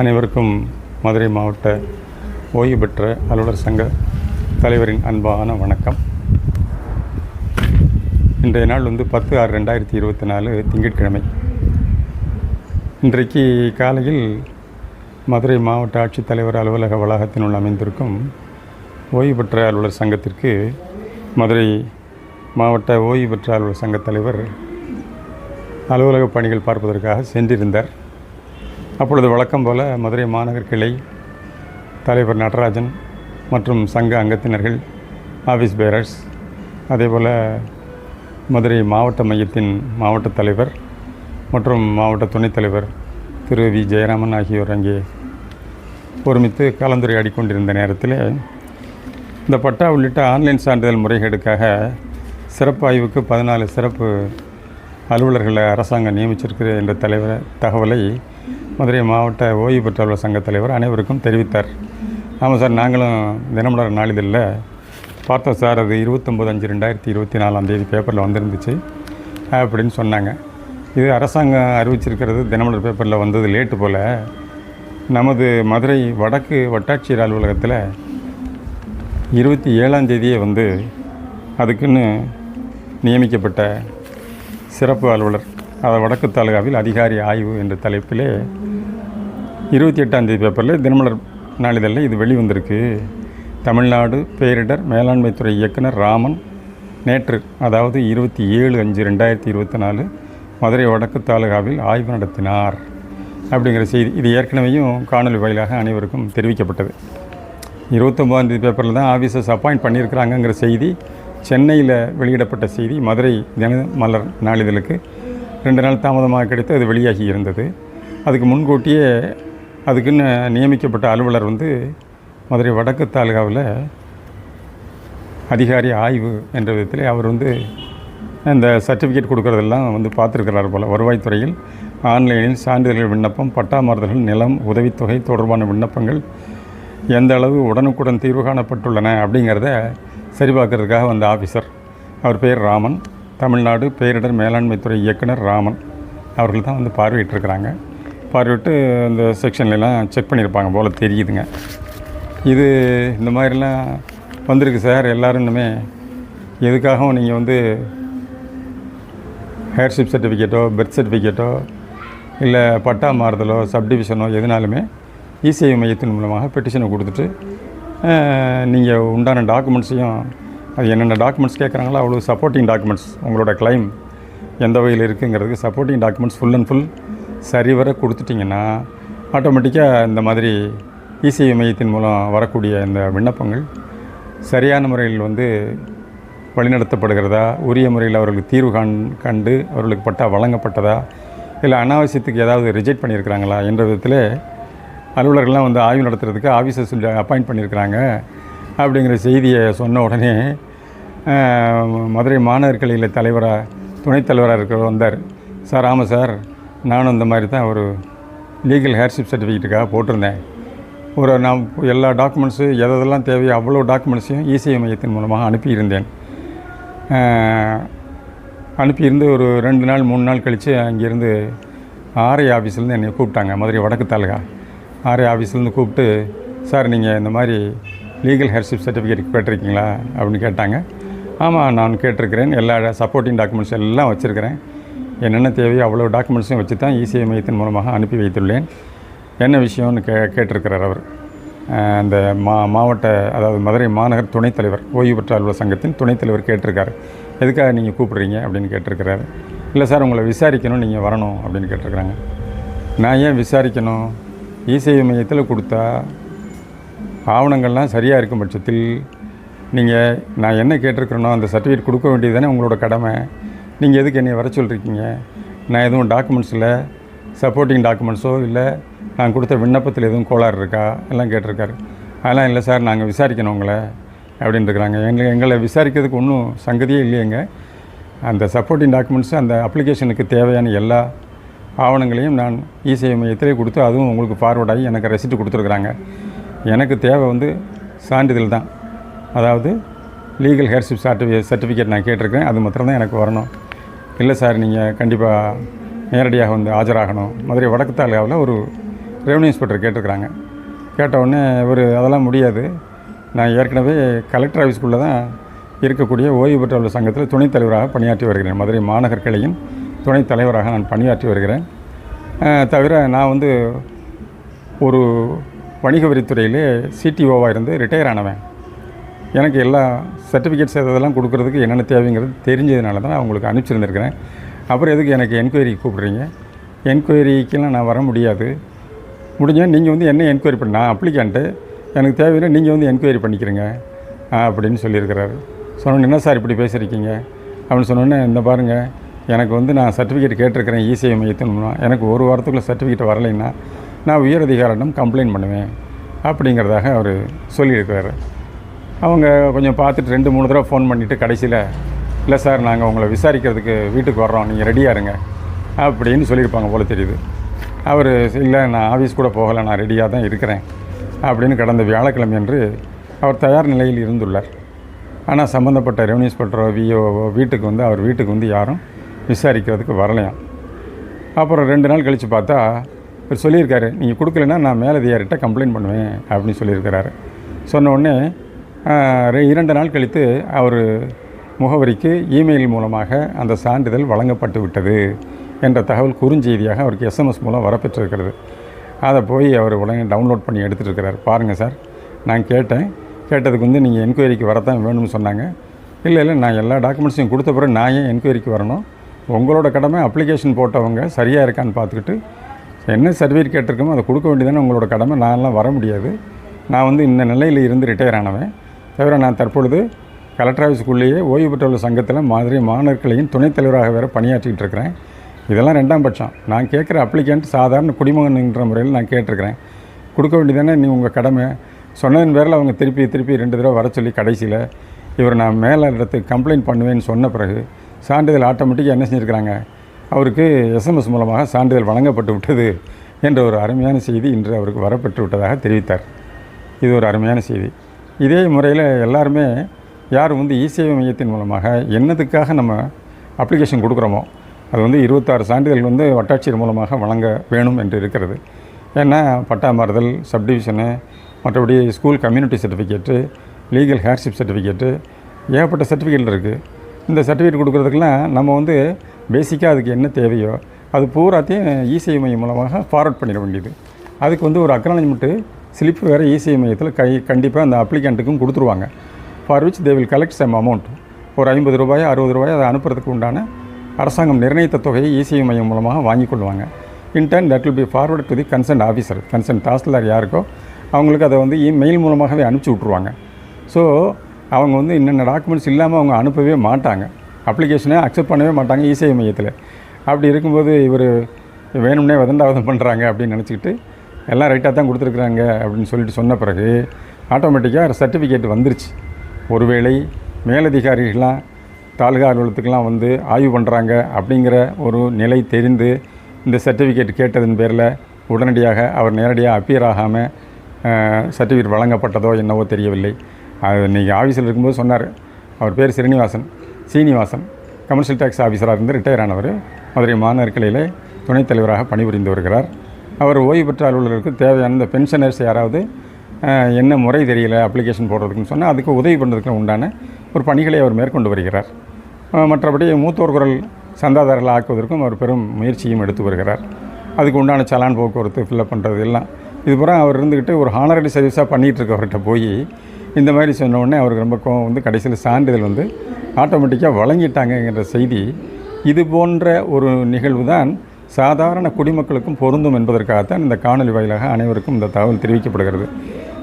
அனைவருக்கும் மதுரை மாவட்ட ஓய்வு பெற்ற அலுவலர் சங்க தலைவரின் அன்பான வணக்கம். இன்றைய நாள் வந்து பத்து ஆறு ரெண்டாயிரத்தி இருபத்தி நாலு திங்கட்கிழமை. இன்றைக்கு காலையில் மதுரை மாவட்ட ஆட்சித்தலைவர் அலுவலக வளாகத்தினுள் அமைந்திருக்கும் ஓய்வு பெற்ற அலுவலர் சங்கத்திற்கு மதுரை மாவட்ட ஓய்வு பெற்ற அலுவலர் சங்கத் தலைவர் அலுவலக பணிகள் பார்ப்பதற்காக சென்றிருந்தார். அப்பொழுது வழக்கம் போல மதுரை மாநகர் கிளை தலைவர் நடராஜன் மற்றும் சங்க அங்கத்தினர்கள் ஆஃபீஸ் பேரர்ஸ் அதேபோல் மதுரை மாவட்ட மையத்தின் மாவட்ட தலைவர் மற்றும் மாவட்ட துணைத் தலைவர் திரு வி. ஜெயராமன் ஆகியோர் அங்கே ஒருமித்து கலந்துரையாடி கொண்டிருந்த நேரத்தில் இந்த பட்டா உள்ளிட்ட ஆன்லைன் சான்றிதழ் முறைகேடுக்காக சிறப்பு ஆய்வுக்கு பதினாலு சிறப்பு அலுவலர்களை அரசாங்கம் நியமிச்சிருக்கிற என்ற தலைவர் தகவலை மதுரை மாவட்ட ஓய்வு பெற்றவர்கள் சங்க தலைவர் அனைவருக்கும் தெரிவித்தார். ஆமாம் சார் நாங்களும் தினமலர் நாளிதழில் பார்த்தோம் சார் அது இருபத்தொம்போது அஞ்சு ரெண்டாயிரத்தி இருபத்தி நாலாம் தேதி பேப்பரில் வந்திருந்துச்சு அப்படின்னு சொன்னாங்க. இது அரசாங்கம் அறிவிச்சிருக்கிறது தினமலர் பேப்பரில் வந்தது லேட்டு போல் நமது மதுரை வடக்கு வட்டாட்சியர் அலுவலகத்தில் இருபத்தி ஏழாம் தேதியே வந்து அதுக்குன்னு நியமிக்கப்பட்ட சிறப்பு அலுவலர். அதாவது வடக்கு தாலுகாவில் அதிகாரி ஆய்வு என்ற தலைப்பிலே இருபத்தி எட்டாம் தேதி பேப்பரில் தினமலர் நாளிதழில் இது வெளிவந்திருக்கு. தமிழ்நாடு பேரிடர் மேலாண்மைத்துறை இயக்குனர் ராமன் நேற்று அதாவது இருபத்தி ஏழு அஞ்சு ரெண்டாயிரத்தி இருபத்தி நாலு மதுரை வடக்கு தாலுகாவில் ஆய்வு நடத்தினார். அப்படிங்கிற செய்தி இது ஏற்கனவேயும் காணொலி வாயிலாக அனைவருக்கும் தெரிவிக்கப்பட்டது. இருபத்தொம்பதாம் தேதி பேப்பரில் தான் ஆஃபீஸர்ஸ் அப்பாயிண்ட் பண்ணியிருக்கிறாங்கங்கிற செய்தி சென்னையில் வெளியிடப்பட்ட செய்தி மதுரை தின மலர் நாளிதழுக்கு ரெண்டு நாள் தாமதமாக கிடைத்து அது வெளியாகி இருந்தது. அதுக்கு முன்கூட்டியே அதுக்குன்னு நியமிக்கப்பட்ட அலுவலர் வந்து மதுரை வடக்கு தாலுகாவில் அதிகாரி ஆய்வு என்ற விதத்தில் அவர் வந்து இந்த சர்டிஃபிகேட் கொடுக்குறதெல்லாம் வந்து பார்த்துருக்கிறார் போல். வருவாய்த்துறையில் ஆன்லைனில் சான்றிதழ்கள் விண்ணப்பம் பட்டா மாறுதல்கள் நிலம் உதவித்தொகை தொடர்பான விண்ணப்பங்கள் எந்த அளவு உடனுக்குடன் தீர்வு காணப்பட்டுள்ளன அப்படிங்கிறத சரிபார்க்கறதுக்காக வந்த ஆஃபீஸர். அவர் பேர் ராமன். தமிழ்நாடு பேரிடர் மேலாண்மைத்துறை இயக்குனர் ராமன் அவர்கள் தான் வந்து பார்வையிட்டிருக்கிறாங்க. பார்வையிட்டு இந்த செக்ஷன்லாம் செக் பண்ணியிருப்பாங்க போல் தெரியுதுங்க. இது இந்த மாதிரிலாம் வந்திருக்கு சார். எல்லோரும் இன்னுமே எதுக்காகவும் நீங்கள் வந்து ஹேர்ஷிப் சர்டிஃபிகேட்டோ பர்த் சர்டிஃபிகேட்டோ இல்லை பட்டா மாறுதலோ சப்டிவிஷனோ எதுனாலுமே இசிஐ மையத்தின் மூலமாக பெட்டிஷனை கொடுத்துட்டு நீங்கள் உண்டான டாக்குமெண்ட்ஸையும் அது என்னென்ன டாக்குமெண்ட்ஸ் கேட்குறாங்களோ அவ்வளோ சப்போர்ட்டிங் டாக்குமெண்ட்ஸ் உங்களோட கிளைம் எந்த வகையில் இருக்குங்கிறதுக்கு supporting documents full and full சரிவர கொடுத்துட்டிங்கன்னா ஆட்டோமேட்டிக்காக இந்த மாதிரி இசிஐ மையத்தின் மூலம் வரக்கூடிய இந்த விண்ணப்பங்கள் சரியான முறையில் வந்து வழிநடத்தப்படுகிறதா? உரிய முறையில் அவர்களுக்கு தீர்வு கண் கண்டு அவர்களுக்கு பட்டா வழங்கப்பட்டதா? இல்லை அனாவசியத்துக்கு ஏதாவது ரிஜெக்ட் பண்ணியிருக்கிறாங்களா? என்ற விதத்தில் அலுவலர்கள்லாம் வந்து ஆய்வு நடத்துறதுக்கு ஆஃபீஸர்ஸ் அப்பாயிண்ட் பண்ணியிருக்கிறாங்க அப்படிங்கிற செய்தியை சொன்ன உடனே மதுரை மாநகர் கிளையில் தலைவராக துணைத் தலைவராக இருக்கிற வந்தார். சார் ஆமாம் சார் நானும் இந்த மாதிரி தான் ஒரு லீகல் ஹேர்ஷிப் சர்டிஃபிகேட்டுக்காக போட்டிருந்தேன். ஒரு நான் எல்லா டாக்குமெண்ட்ஸு எதெல்லாம் தேவையோ அவ்வளோ டாக்குமெண்ட்ஸையும் இசிஐ மையத்தின் மூலமாக அனுப்பியிருந்தேன். அனுப்பியிருந்து ஒரு ரெண்டு நாள் மூணு நாள் கழித்து அங்கேருந்து ஆர்ஐ ஆஃபீஸ்லேருந்து என்னை கூப்பிட்டாங்க மதுரை வடக்கு தாலுகா. ஆர்ஐ ஆஃபீஸ்லேருந்து கூப்பிட்டு சார் நீங்கள் இந்த மாதிரி லீகல் ஹெர்ஷிப் சர்டிஃபிகேட் கேட்டிருக்கீங்களா அப்படின்னு கேட்டாங்க. ஆமாம் நான் கேட்டிருக்கிறேன். எல்லா சப்போர்ட்டிங் டாக்குமெண்ட்ஸ் எல்லாம் வச்சுருக்கிறேன். என்னென்ன தேவையோ அவ்வளோ டாக்குமெண்ட்ஸையும் வச்சு தான் இசிஐ மையத்தின் மூலமாக அனுப்பி வைத்துள்ளேன். என்ன விஷயம்னு கே கேட்டிருக்கிறார் அவர். அந்த மா மாவட்ட அதாவது மதுரை மாநகர் துணைத் தலைவர் ஓய்வு பெற்ற அலுவலர் சங்கத்தின் துணைத் தலைவர் கேட்டிருக்காரு. எதுக்காக நீங்கள் கூப்பிட்றீங்க? அப்படின்னு கேட்டிருக்கிறாரு. இல்லை சார் உங்களை விசாரிக்கணும். நீங்கள் வரணும். அப்படின்னு கேட்டிருக்கிறாங்க. நான் ஏன் விசாரிக்கணும்? இசேவை மையத்தில் கொடுத்தா ஆவணங்கள்லாம் சரியாக இருக்கும் பட்சத்தில் நீங்கள் நான் என்ன கேட்டிருக்கிறேனோ அந்த சர்டிஃபிகேட் கொடுக்க வேண்டியது தானே உங்களோட கடமை. நீங்கள் எதுக்கு என்னை வர சொல்லிருக்கீங்க நான் எதுவும் டாக்குமெண்ட்ஸில் சப்போர்ட்டிங் டாக்குமெண்ட்ஸோ இல்லை நான் கொடுத்த விண்ணப்பத்தில் எதுவும் கோளாறு இருக்கா? எல்லாம் கேட்டிருக்காரு. அதெல்லாம் இல்லை சார் நாங்கள் விசாரிக்கணும் உங்களை அப்படின்ட்டுருக்குறாங்க எங்களை எங்களை விசாரிக்கிறதுக்கு ஒன்றும் சங்கதியே இல்லையேங்க. அந்த சப்போர்ட்டிங் டாக்குமெண்ட்ஸு அந்த அப்ளிகேஷனுக்கு தேவையான எல்லா ஆவணங்களையும் நான் இசேவை மையத்திலே கொடுத்து அதுவும் உங்களுக்கு ஃபார்வர்ட் ஆகி எனக்கு ரெசிப்ட் கொடுத்துருக்குறாங்க. எனக்கு தேவை வந்து சான்றிதழ் தான். அதாவது லீகல் ஹேர்ஷிப் சர்டிஃபிகேட் சர்டிஃபிகேட் நான் கேட்டிருக்கேன். அது மாத்திரம்தான் எனக்கு வரணும். இல்லை சார் நீங்கள் கண்டிப்பாக நேரடியாக வந்து ஆஜராகணும். மதுரை வடக்கு தாலுகாவில் ஒரு ரெவன்யூ இன்ஸ்பெக்டர் கேட்டிருக்கிறாங்க. கேட்டவுடனே ஒரு இவர் அதெல்லாம் முடியாது. நான் ஏற்கனவே கலெக்டர் ஆஃபீஸ்க்குள்ளே தான் இருக்கக்கூடிய ஓய்வு பெற்றவர்கள் சங்கத்தில் துணைத் தலைவராக பணியாற்றி வருகிறேன். மதுரை மாநகர் கிளையின் துணைத் தலைவராக நான் பணியாற்றி வருகிறேன். தவிர நான் வந்து ஒரு வணிக வரித்துறையிலே சிடிஓவாக இருந்து ரிட்டையர் ஆனவன் எனக்கு எல்லா சர்டிஃபிகேட்ஸ் இதெல்லாம் கொடுக்குறதுக்கு என்னென்ன தேவைங்கிறது தெரிஞ்சதுனால தான் நான் உங்களுக்கு அனுப்பிச்சிருந்துருக்கிறேன். அப்புறம் எதுக்கு எனக்கு என்கொயரிக்கு கூப்பிட்றீங்க? என்கொயரிக்கெல்லாம் நான் வர முடியாது. முடிஞ்சால் நீங்கள் வந்து என்ன என்கொயரி பண்ண நான் அப்ளிகண்ட்டு எனக்கு தேவையில்லை நீங்கள் வந்து என்கொயரி பண்ணிக்கிறீங்க அப்படின்னு சொல்லியிருக்கிறாரு. சொன்னோன்னே என்ன சார் இப்படி பேசியிருக்கீங்க அப்படின்னு சொன்னோன்னே இந்த பாருங்கள் எனக்கு வந்து நான் சர்டிஃபிகேட் கேட்டிருக்கிறேன் இசிஐ மையத்தின் எனக்கு ஒரு வாரத்துக்குள்ளே சர்டிஃபிகேட் வரலைன்னா நான் உயர் அதிகாரிடம் கம்ப்ளைண்ட் பண்ணுவேன் அப்படிங்கிறதாக அவர் சொல்லியிருக்கிறாரு. அவங்க கொஞ்சம் பார்த்துட்டு ரெண்டு மூணு தடவை ஃபோன் பண்ணிவிட்டு கடைசியில் இல்லை சார் நாங்கள் உங்களை விசாரிக்கிறதுக்கு வீட்டுக்கு வர்றோம் நீங்கள் ரெடியாக இருங்க அப்படின்னு சொல்லியிருப்பாங்க போல தெரியுது. அவர் இல்லை நான் ஆஃபீஸ் கூட போகலை நான் ரெடியாக தான் இருக்கிறேன் அப்படின்னு கடந்த வியாழக்கிழமை என்று அவர் தயார் நிலையில் இருந்துள்ளார். ஆனால் சம்மந்தப்பட்ட ரெவன்யூ இன்ஸ்பெக்டரோ விஓஓ வீட்டுக்கு வந்து அவர் வீட்டுக்கு வந்து யாரும் விசாரிக்கிறதுக்கு வரலையாம். அப்புறம் ரெண்டு நாள் கழித்து பார்த்தா இவர் சொல்லியிருக்காரு நீங்கள் கொடுக்கலன்னா நான் மேலதிகாரிட்ட கம்ப்ளைண்ட் பண்ணுவேன் அப்படின்னு சொல்லியிருக்கிறாரு. சொன்ன உடனே இரண்டு நாள் கழித்து அவர் முகவரிக்கு இமெயில் மூலமாக அந்த சான்றிதழ் வழங்கப்பட்டு விட்டது என்ற தகவல் குறுஞ்செய்தியாக அவருக்கு எஸ்எம்எஸ் மூலம் வரப்பெற்றிருக்கிறது. அதை போய் அவர் உடனே டவுன்லோட் பண்ணி எடுத்துகிட்டு இருக்கிறார். பாருங்கள் சார் நான் கேட்டேன். கேட்டதுக்கு வந்து நீங்கள் என்கொயரிக்கு வரத்தான் வேணும்னு சொன்னாங்க. இல்லை இல்லை நான் எல்லா டாக்குமெண்ட்ஸையும் கொடுத்த பிறகு நான் ஏன் என்கொயரிக்கு வரணும்? உங்களோட கடமை அப்ளிகேஷன் போட்டவங்க சரியாக இருக்கான்னு பார்த்துக்கிட்டு என்ன சர்டிஃபிகேட் கேட்டிருக்கோமோ அதை கொடுக்க வேண்டியதானே உங்களோட கடமை. நான்லாம் வர முடியாது. நான் வந்து இந்த நிலையில் இருந்து ரிட்டையர் ஆனவன். தவிர நான் தற்பொழுது கலெக்டர் ஆஃபீஸுக்குள்ளேயே ஓய்வு பெற்றவர்கள் சங்கத்தில் மாதிரி மாணவர்களையும் துணைத்தலைவராக துணைத் தலைவராக வேறு பணியாற்றிக்கிட்டு இருக்கிறேன். இதெல்லாம் ரெண்டாம் பட்சம். நான் கேட்குற அப்ளிகண்ட் சாதாரண குடிமகன்ன்ற முறையில் நான் கேட்டிருக்கிறேன். கொடுக்க வேண்டியதானே நீ உங்கள் கடமை. சொன்னதன் பேரில் அவங்க திருப்பி திருப்பி ரெண்டு தடவை வர சொல்லி கடைசியில் இவர் நான் மேலே இடத்துக்கு கம்ப்ளைண்ட் பண்ணுவேன்னு சொன்ன பிறகு சான்றிதழ் ஆட்டோமேட்டிக்காக என்ன செஞ்சுருக்கிறாங்க? அவருக்கு எஸ்எம்எஸ் மூலமாக சான்றிதழ் வழங்கப்பட்டு விட்டது என்ற ஒரு அருமையான செய்தி இன்று அவருக்கு வரப்பட்டு விட்டதாக தெரிவித்தார். இது ஒரு அருமையான செய்தி. இதே முறையில் எல்லாருமே யார் வந்து இசேவை மையத்தின் மூலமாக என்னதுக்காக நம்ம அப்ளிகேஷன் கொடுக்குறோமோ அது வந்து இருபத்தாறு சான்றிதழ் வந்து வட்டாட்சியர் மூலமாக வழங்க வேணும் என்று இருக்கிறது. ஏன்னா பட்டா மாறுதல் சப்டிவிஷனு மற்றபடி school community certificate legal heirship certificate ஏகப்பட்ட சர்டிஃபிகேட் இருக்குது இந்த சர்டிஃபிகேட் கொடுக்குறதுக்கெல்லாம் நம்ம வந்து பேசிக்காக அதுக்கு என்ன தேவையோ அது பூராத்தையும் இசிஐ மையம் மூலமாக ஃபார்வர்ட் பண்ணிட வேண்டியது. அதுக்கு வந்து ஒரு அக்னாலஜ்மெண்ட்டு ஸ்லிப் வேறு இசிஐ மையத்தில் கை கண்டிப்பாக அந்த அப்ளிகண்ட்டுக்கும் கொடுத்துருவாங்க. For which they will collect some amount ஒரு ஐம்பது ரூபாய் அறுபது ரூபாய் அதை அனுப்புறதுக்கு உண்டான அரசாங்கம் நிர்ணயித்த தொகையை இசிஐ மையம் மூலமாக வாங்கி கொள்வாங்க. In turn that will be forward to the concern officer concern tahsildar யாருக்கோ அவங்களுக்கு அதை வந்து மெயில் மூலமாகவே அனுப்பிச்சி விட்ருவாங்க ஸோ அவங்க வந்து என்னென்ன டாக்குமெண்ட்ஸ் இல்லாமல் அவங்க அனுப்பவே மாட்டாங்க. அப்ளிகேஷனே அக்செப்ட் பண்ணவே மாட்டாங்க இசை மையத்தில். அப்படி இருக்கும்போது இவர் வேணும்னே வதண்டாவதம் பண்ணுறாங்க அப்படின்னு நினச்சிக்கிட்டு எல்லாம் ரைட்டாக தான் கொடுத்துருக்குறாங்க அப்படின்னு சொல்லிட்டு சொன்ன பிறகு ஆட்டோமேட்டிக்காக சர்டிஃபிகேட் வந்துருச்சு. ஒருவேளை மேலதிகாரிகள்லாம் தாலுகா அலுவலகத்துக்கெலாம் வந்து ஆய்வு பண்ணுறாங்க அப்படிங்கிற ஒரு நிலை தெரிந்து இந்த சர்டிஃபிகேட் கேட்டதன் பேரில் உடனடியாக அவர் நேரடியாக அப்பியர் ஆகாமல் சர்டிஃபிகேட் வழங்கப்பட்டதோ என்னவோ தெரியவில்லை. அது இன்றைக்கி ஆஃபீஸில் இருக்கும்போது சொன்னார். அவர் பேர் ஸ்ரீனிவாசன் சீனிவாசன் கமர்ஷியல் டேக்ஸ் ஆஃபீஸராக இருந்து ரிட்டையர் ஆனவர். மதுரை மாநகர்களிலே துணைத் தலைவராக பணிபுரிந்து வருகிறார். அவர் ஓய்வு பெற்ற அலுவலருக்கு தேவையான இந்த பென்ஷனர்ஸ் யாராவது என்ன முறை தெரியல அப்ளிகேஷன் போடுறதுக்குன்னு சொன்னால் அதுக்கு உதவி பண்ணுறதுக்கு உண்டான ஒரு பணிகளை அவர் மேற்கொண்டு வருகிறார். மற்றபடி மூத்தோர் குரல் சந்தாதாரர்கள் ஆக்குவதற்கும் அவர் பெரும் முயற்சியும் எடுத்து வருகிறார். அதுக்கு உண்டான சலான் போக்குவரத்து ஃபில்லப் பண்ணுறது எல்லாம். இது பூரா அவர் இருந்துக்கிட்டு ஒரு ஹானரடி சர்வீஸாக பண்ணிகிட்டு இருக்கவர்கிட்ட போய் இந்த மாதிரி சொன்ன உடனே அவருக்கு ரொம்ப கோவம் வந்து கடைசியில் சான்றிதழ் வந்து ஆட்டோமேட்டிக்காக வழங்கிட்டாங்கங்கிற செய்தி. இது போன்ற ஒரு நிகழ்வு தான் சாதாரண குடிமக்களுக்கும் பொருந்தும் என்பதற்காகத்தான் இந்த காணொலி வாயிலாக அனைவருக்கும் இந்த தகவல் தெரிவிக்கப்படுகிறது.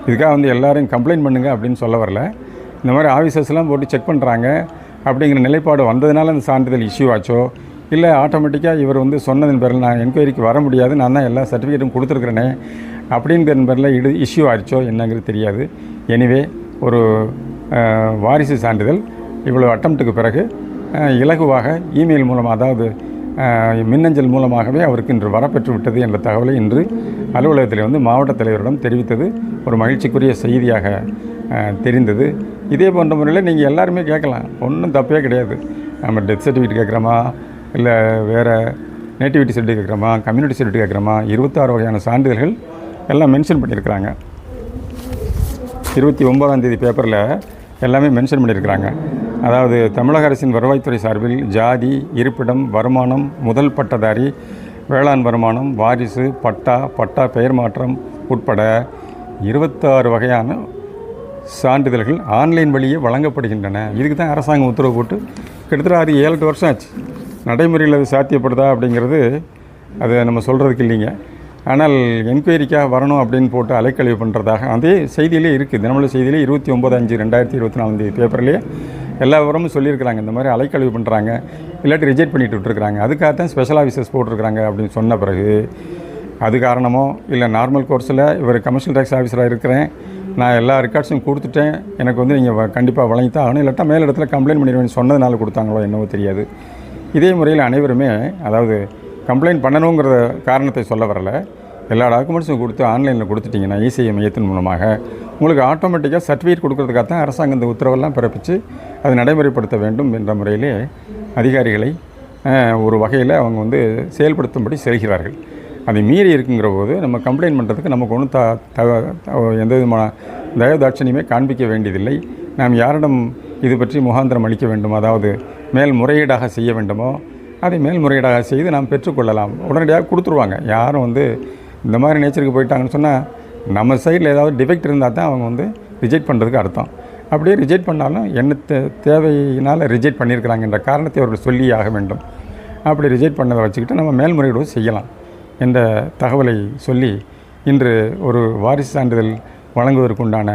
இதுக்காக வந்து எல்லாரையும் கம்ப்ளைண்ட் பண்ணுங்க அப்படின்னு சொல்ல வரல. இந்த மாதிரி ஆஃபீஸர்ஸ்லாம் போட்டு செக் பண்ணுறாங்க அப்படிங்கிற நிலைப்பாடு வந்ததுனால அந்த சான்றிதழ் இஷ்யூ ஆச்சோ? இல்லை ஆட்டோமேட்டிக்காக இவர் வந்து சொன்னதன் பேரில் நான் என்கொயரிக்கு வர முடியாது நான் தான் எல்லா சர்டிஃபிகேட்டும் கொடுத்துருக்குறேனே அப்படிங்கிற பேரில் இது இஷ்யூ ஆயிடுச்சோ என்னங்கிறது தெரியாது. எனிவே ஒரு வாரிசு சான்றிதழ் இவ்வளோ அட்டம்ப்ட்டுக்கு பிறகு இலகுவாக இமெயில் மூலமாக அதாவது மின்னஞ்சல் மூலமாகவே அவருக்கு இன்று வரப்பெற்று விட்டது என்ற தகவலை இன்று அலுவலகத்தில் வந்து மாவட்ட தலைவரிடம் தெரிவித்தது ஒரு மகிழ்ச்சிக்குரிய செய்தியாக தெரிந்தது. இதே போன்ற முறையில் நீங்கள் எல்லாருமே கேட்கலாம். ஒன்றும் தப்பே கிடையாது. நம்ம டெத் சர்டிஃபிகேட் கேட்குறோமா? இல்லை வேறு நேட்டிவிட்டி சர்டிஃபிகேட் கேட்குறோமா? கம்யூனிட்டி சர்டிஃபிகேட் கேட்குறோமா? இருபத்தாறு வகையான சான்றிதழ்கள் எல்லாம் மென்ஷன் பண்ணியிருக்கிறாங்க. இருபத்தி ஒன்பதாம் தேதி பேப்பரில் எல்லாமே மென்ஷன் பண்ணியிருக்கிறாங்க. அதாவது தமிழக அரசின் வருவாய்த்துறை சார்பில் ஜாதி இருப்பிடம் வருமானம் முதல் பட்டதாரி வேளாண் வருமானம் வாரிசு பட்டா பட்டா பெயர் மாற்றம் உட்பட இருபத்தாறு வகையான சான்றிதழ்கள் ஆன்லைன் வழியே வழங்கப்படுகின்றன. இதுக்கு தான் அரசாங்கம் உத்தரவு போட்டு கிட்டத்தட்ட அது ஏழு எட்டு வருஷம் ஆச்சு. நடைமுறையில் அது சாத்தியப்படுதா அப்படிங்கிறது அது நம்ம சொல்கிறதுக்கு இல்லைங்க. ஆனால் என்கொயரிக்காக வரணும் அப்படின்னு போட்டு அலைக்கழிவு பண்ணுறதாக அதே செய்தியிலே இருக்குது. தினமலை செய்தியிலே இருபத்தி ஒம்பது அஞ்சு ரெண்டாயிரத்தி இருபத்தி நாலாம் பேப்பர்லேயே எல்லா விவரமும் சொல்லியிருக்கிறாங்க. இந்த மாதிரி அலைக்கழிவு பண்ணுறாங்க இல்லாட்டி ரிஜெக்ட் பண்ணிட்டு விட்டுருக்குறாங்க. அதுக்காக தான் ஸ்பெஷல் ஆஃபீஸர்ஸ் போட்டிருக்கிறாங்க அப்படின்னு சொன்ன பிறகு அது காரணமோ இல்லை நார்மல் கோர்ஸில் இவர் கமர்ஷியல் டேக்ஸ் ஆஃபீஸராக இருக்கிறேன். நான் எல்லா ரெக்கார்ட்ஸும் கொடுத்துட்டேன். எனக்கு வந்து நீங்கள் கண்டிப்பாக வழங்கித்தான் ஆகணும். இல்லாட்டா மேல் இடத்துல கம்ப்ளைண்ட் பண்ணிடுவேன் சொன்னதுனால கொடுத்தாங்களோ என்னவோ தெரியாது. இதே முறையில் அனைவருமே அதாவது கம்ப்ளைண்ட் பண்ணணுங்கிற காரணத்தை சொல்ல வரல. எல்லா டாக்குமெண்ட்ஸும் கொடுத்து ஆன்லைனில் கொடுத்துட்டிங்கன்னா இசிஐ மையத்தின் மூலமாக உங்களுக்கு ஆட்டோமேட்டிக்காக சர்டிஃபிகேட் கொடுக்கறதுக்காக தான் அரசாங்கம் இந்த உத்தரவெல்லாம் பிறப்பித்து அதை நடைமுறைப்படுத்த வேண்டும் என்ற முறையிலே அதிகாரிகளை ஒரு வகையில் அவங்க வந்து செயல்படுத்தும்படி செல்கிறார்கள். அதை மீறி இருக்குங்கிற போது நம்ம கம்ப்ளைண்ட் பண்ணுறதுக்கு நமக்கு ஒன்றும் த த- த- எந்த விதமான தயவுதாட்சணியுமே காண்பிக்க வேண்டியதில்லை. நாம் யாரிடம் இது பற்றி முகாந்திரம் அளிக்க வேண்டும்? அதாவது மேல் முறையீடாக செய்ய வேண்டுமோ? அதை மேல்முறையீடாக செய்து நாம் பெற்றுக்கொள்ளலாம். உடனடியாக கொடுத்துருவாங்க. யாரும் வந்து இந்த மாதிரி நேச்சருக்கு போயிட்டாங்கன்னு சொன்னால் நம்ம சைடில் ஏதாவது டிஃபெக்ட் இருந்தால் தான் அவங்க வந்து ரிஜெக்ட் பண்ணுறதுக்கு அர்த்தம். அப்படியே ரிஜெக்ட் பண்ணாலும் என்ன தே- தேவையினால் ரிஜெக்ட் பண்ணியிருக்கிறாங்கன்ற காரணத்தை அவர்கள் சொல்லி ஆக வேண்டும். அப்படி ரிஜெக்ட் பண்ணதை வச்சுக்கிட்டு நம்ம மேல்முறையீடு செய்யலாம் என்ற தகவலை சொல்லி இன்று ஒரு வாரிசு சான்றிதழ் வழங்குவதற்குண்டான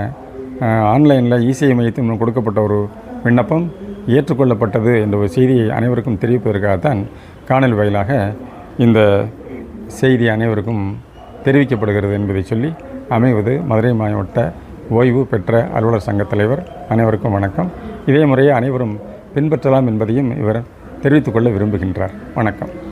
ஆன்லைனில் இசிஐ மையத்தின் கொடுக்கப்பட்ட ஒரு விண்ணப்பம் ஏற்றுக்கொள்ளப்பட்டது என்ற ஒரு செய்தியை அனைவருக்கும் தெரிவிப்பதற்காகத்தான் காணொலி வாயிலாக இந்த செய்தி அனைவருக்கும் தெரிவிக்கப்படுகிறது என்பதை சொல்லி அமைவது மதுரை மாவட்ட ஓய்வு பெற்ற அலுவலர் சங்க தலைவர் அனைவருக்கும் வணக்கம். இதே முறையை அனைவரும் பின்பற்றலாம் என்பதையும் இவர் தெரிவித்துக்கொள்ள விரும்புகின்றார். வணக்கம்.